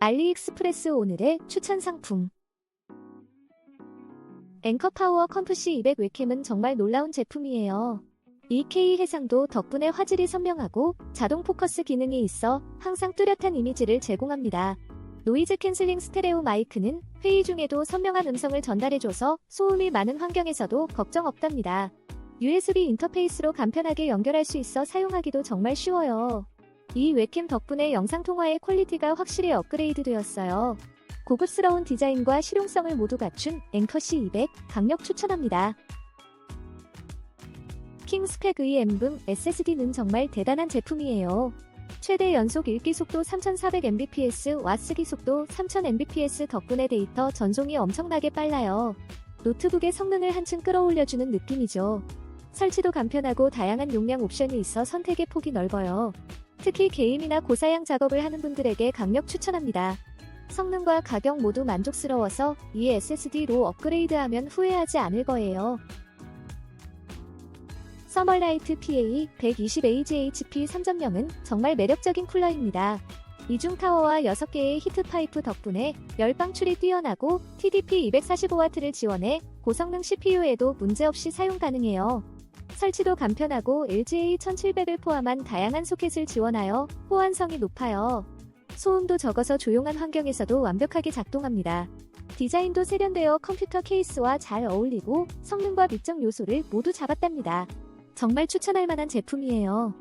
알리익스프레스 오늘의 추천 상품. 앵커 파워 컴프시 200 웹캠은 정말 놀라운 제품이에요. EK 해상도 덕분에 화질이 선명하고 자동 포커스 기능이 있어 항상 뚜렷한 이미지를 제공합니다. 노이즈 캔슬링 스테레오 마이크는 회의 중에도 선명한 음성을 전달해줘서 소음이 많은 환경에서도 걱정 없답니다. USB 인터페이스로 간편하게 연결할 수 있어 사용하기도 정말 쉬워요. 이 웹캠 덕분에 영상통화의 퀄리티가 확실히 업그레이드 되었어요. 고급스러운 디자인과 실용성을 모두 갖춘 앵커시 200 강력 추천합니다. 킹스펙 의 엠블 SSD는 정말 대단한 제품이에요. 최대 연속 읽기 속도 3400mbps와 쓰기 속도 3000mbps 덕분에 데이터 전송이 엄청나게 빨라요. 노트북의 성능을 한층 끌어올려주는 느낌이죠. 설치도 간편하고 다양한 용량 옵션이 있어 선택의 폭이 넓어요. 특히 게임이나 고사양 작업을 하는 분들에게 강력 추천합니다. 성능과 가격 모두 만족스러워서 이 SSD로 업그레이드하면 후회하지 않을 거예요. 서멀라이트 PA 120AGHP 3.0은 정말 매력적인 쿨러입니다. 이중 타워와 6개의 히트 파이프 덕분에 열방출이 뛰어나고 TDP 245W를 지원해 고성능 CPU에도 문제없이 사용 가능해요. 설치도 간편하고 LGA 1700을 포함한 다양한 소켓을 지원하여 호환성이 높아요. 소음도 적어서 조용한 환경에서도 완벽하게 작동합니다. 디자인도 세련되어 컴퓨터 케이스와 잘 어울리고 성능과 미적 요소를 모두 잡았답니다. 정말 추천할 만한 제품이에요.